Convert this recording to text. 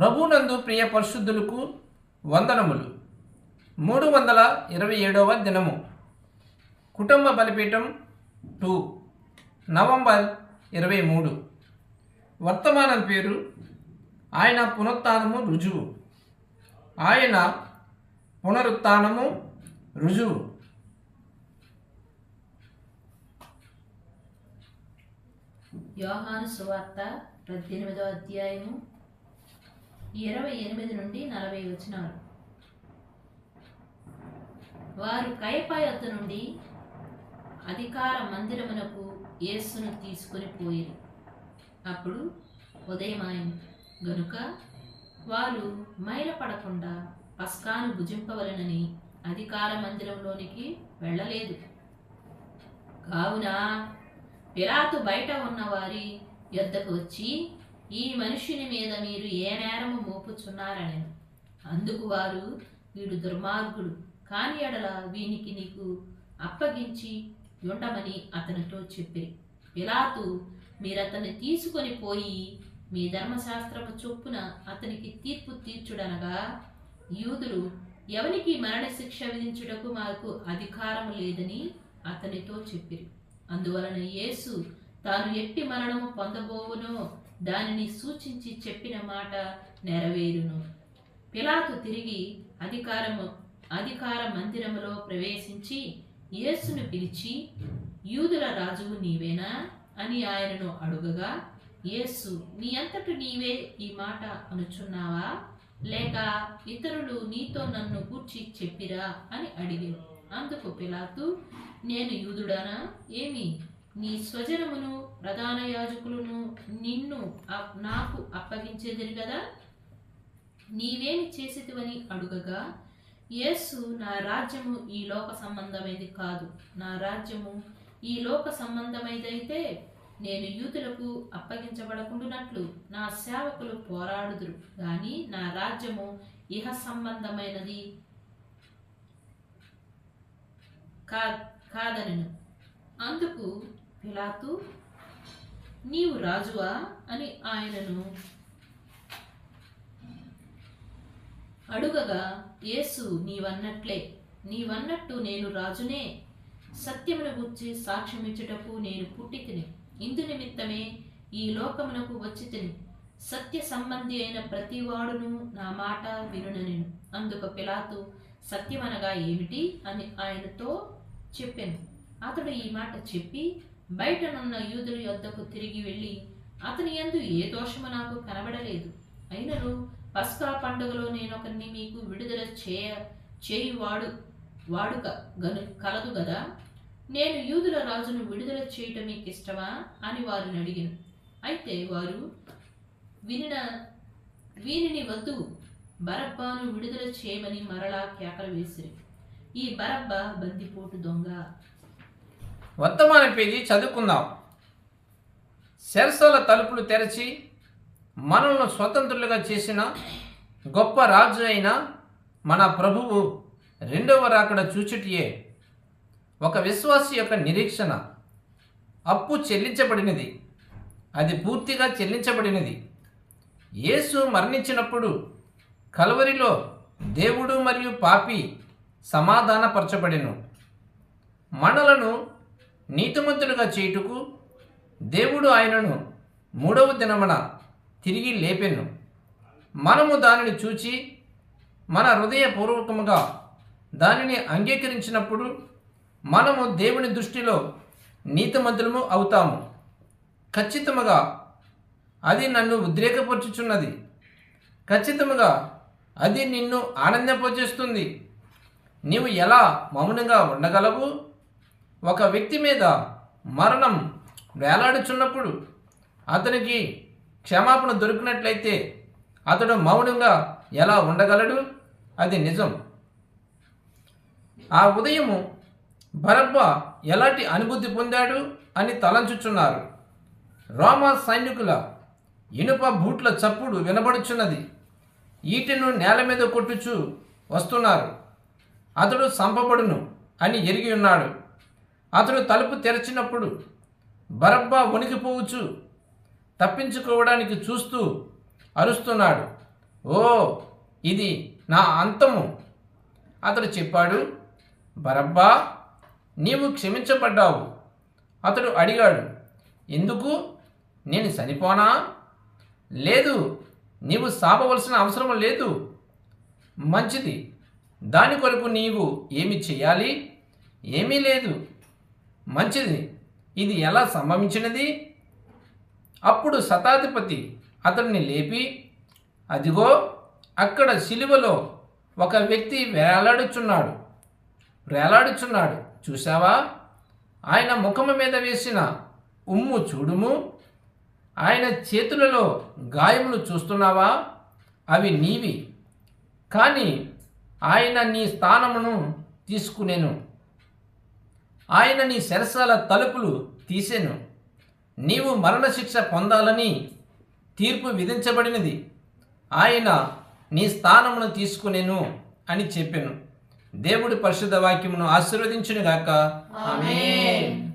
ప్రభునందు ప్రియ పరిశుద్ధులకు వందనములు. మూడు వందల ఇరవై ఏడవ దినము. కుటుంబ బలిపీఠం టూ నవంబర్ ఇరవై మూడు. వర్తమానం పేరు ఆయన పునరుత్నము రుజువు. ఆయన పునరుత్నము రుజువు. యోహాను సువార్త పద్దెనిమిదో అధ్యాయము. ఇరవై ఎనిమిది నుండి నలభై వచనాలు. వారు కయప నుండి అధికార మందిరమునకు యేసును తీసుకొని పోయిరి. అప్పుడు ఉదయమాయం. గనుక వారు మైలపడకుండా పస్కాను భుజింపవలనని అధికార మందిరంలోనికి వెళ్ళలేదు. కావున పిలాతు బయట ఉన్న వారి యొద్దకు వచ్చి ఈ మనిషిని మీద మీరు ఏ నేరము మోపుచున్నారని అందుకు వారు వీడు దుర్మార్గుడు. కాని ఎడల వీనికి నీకు అప్పగించి ఉండమని అతనితో చెప్పి. పిలాతు మీరతన్ని తీసుకొని పోయి మీ ధర్మశాస్త్రము చొప్పున అతనికి తీర్పు తీర్చుడనగా యూదులు ఎవనికి మరణశిక్ష విధించుటకు మాకు అధికారం లేదని అతనితో చెప్పిరి. అందువలన యేసు తాను ఎట్టి మరణము పొందబోవునో దానిని సూచించి చెప్పిన మాట నెరవేరును. పిలాతు తిరిగి అధికారము అధికార మందిరములో ప్రవేశించి యేసును పిలిచి యూదుల రాజువు నీవేనా? అని ఆయనను అడుగగా యేసు నీ అంతటి నీవే ఈ మాట అనుచున్నావా? లేక ఇతరులు నీతో నన్ను కూర్చి చెప్పిరా? అని అడిగాను అందుకు పిలాతు నేను యూదుడానా? ఏమి? నీ స్వజనమును ప్రధాన యాజకులను నిన్ను అప్- నాకు అప్పగించేదిరి కదా? నీవేమి చేసేదివని అడుగగా యేసు నా రాజ్యము ఈ లోక సంబంధమైనది కాదు. నా రాజ్యము ఈ లోక సంబంధమైదైతే నేను యూతులకు అప్పగించబడకుండునట్లు నా సేవకులు పోరాడుదురు. కానీ నా రాజ్యము ఇహ సంబంధమైనది కా కాదనను. అందుకు పిలాతు నీవు రాజువా అని ఆయనను అడుగగా యేసు నీవన్నట్లే. నీవన్నట్టు నేను రాజునే. సత్యమును గుర్చి సాక్ష్యమిచ్చుటకు నేను పుట్టితిని. ఇందు నిమిత్తమే ఈ లోకమునకు వచ్చి తిని సత్య సంబంధి అయిన ప్రతివాడును నా మాట వినుననెను అందుకు పిలాతు సత్యమనగా ఏమిటి? అని ఆయనతో చెప్పాను. అతడు ఈ మాట చెప్పి బయటనున్న యూదుల యొద్దకు తిరిగి వెళ్ళి అతని ఎందు ఏ దోషము నాకు కనబడలేదు. అయినను పస్కా పండుగలో నేను ఒకరిని మీకు విడుదల చేయ చేయువాడు వాడుక గను కలదు కదా నేను యూదుల రాజును విడుదల చేయటం మీకు ఇష్టమా అని వారిని అడిగాను. అయితే వారు వినిన వీనిని వద్దు. బరబ్బాను విడుదల చేయమని మరలా కేకలు వేసిరి. ఈ బరబ్బ బందిపోటు దొంగ. వర్తమాన పేజీ చదువుకుందాం. సెరసల తలుపులు తెరచి మనల్ని స్వతంత్రులుగా చేసిన గొప్ప రాజు అయిన మన ప్రభువు రెండవ రాకడ చూచుటియే. ఒక విశ్వాసి యొక్క నిరీక్షణ. అప్పు చెల్లించబడినది. అది పూర్తిగా చెల్లించబడినది. యేసు మరణించినప్పుడు కలవరిలో దేవుడు మరియు పాపి సమాధానపరచబడిను. మనలను నీతిమంతులుగా చేయుటకు దేవుడు ఆయనను మూడవ దినమున తిరిగి లేపెను మనము దానిని చూచి మన హృదయపూర్వకముగా దానిని అంగీకరించినప్పుడు మనము దేవుని దృష్టిలో నీతిమంతులము అవుతాము. ఖచ్చితముగా అది నన్ను ఉద్రేకపరుచుచున్నది. ఖచ్చితముగా అది నిన్ను ఆనందింపజేస్తుంది నీవు ఎలా మౌనంగా ఉండగలవు? ఒక వ్యక్తి మీద మరణం వేలాడుచున్నప్పుడు అతనికి క్షమాపణ దొరికినట్లయితే అతడు మౌనంగా ఎలా ఉండగలడు? అది నిజం. ఆ ఉదయము భరబ్బ ఎలాంటి అనుభూతి పొందాడు అని తలంచుచున్నారు. రోమా సైనికుల ఇనుప బూట్ల చప్పుడు వినబడుచున్నది. ఈటెను నేల మీద కొట్టుచు వస్తున్నారు. అతడు సంపబడును అని ఎరిగి ఉన్నాడు. అతడు తలుపు తెరచినప్పుడు బరబ్బా వణికిపోవచ్చు. తప్పించుకోవడానికి చూస్తూ అరుస్తున్నాడు. ఓ ఇది నా అంతము. అతడు చెప్పాడు బరబ్బా నీవు క్షమించబడ్డావు. అతడు అడిగాడు ఎందుకు? నేను చనిపోనా? లేదు నీవు సాపవలసిన అవసరం లేదు. మంచిది. దాని కొరకు నీవు ఏమి చేయాలి? ఏమీ లేదు. మంచిది. ఇది ఎలా సంభవించినది? అప్పుడు శతాధిపతి అతడిని లేపి అదిగో అక్కడ శిలువలో ఒక వ్యక్తి వేలాడుచున్నాడు. వేలాడుచున్నాడు. చూసావా ఆయన ముఖము మీద వేసిన ఉమ్ము చూడుము. ఆయన చేతులలో గాయములు చూస్తున్నావా? అవి నీవి. కానీ ఆయన నీ స్థానమును తీసుకునేను. ఆయన నీ శరసాల తలుపులు తీసెను. నీవు మరణశిక్ష పొందాలని తీర్పు విధించబడినది. ఆయన నీ స్థానమును తీసుకునేను అని చెప్పాను. దేవుడి పరిశుద్ధ వాక్యమును ఆశీర్వదించునుగాక. ఆమె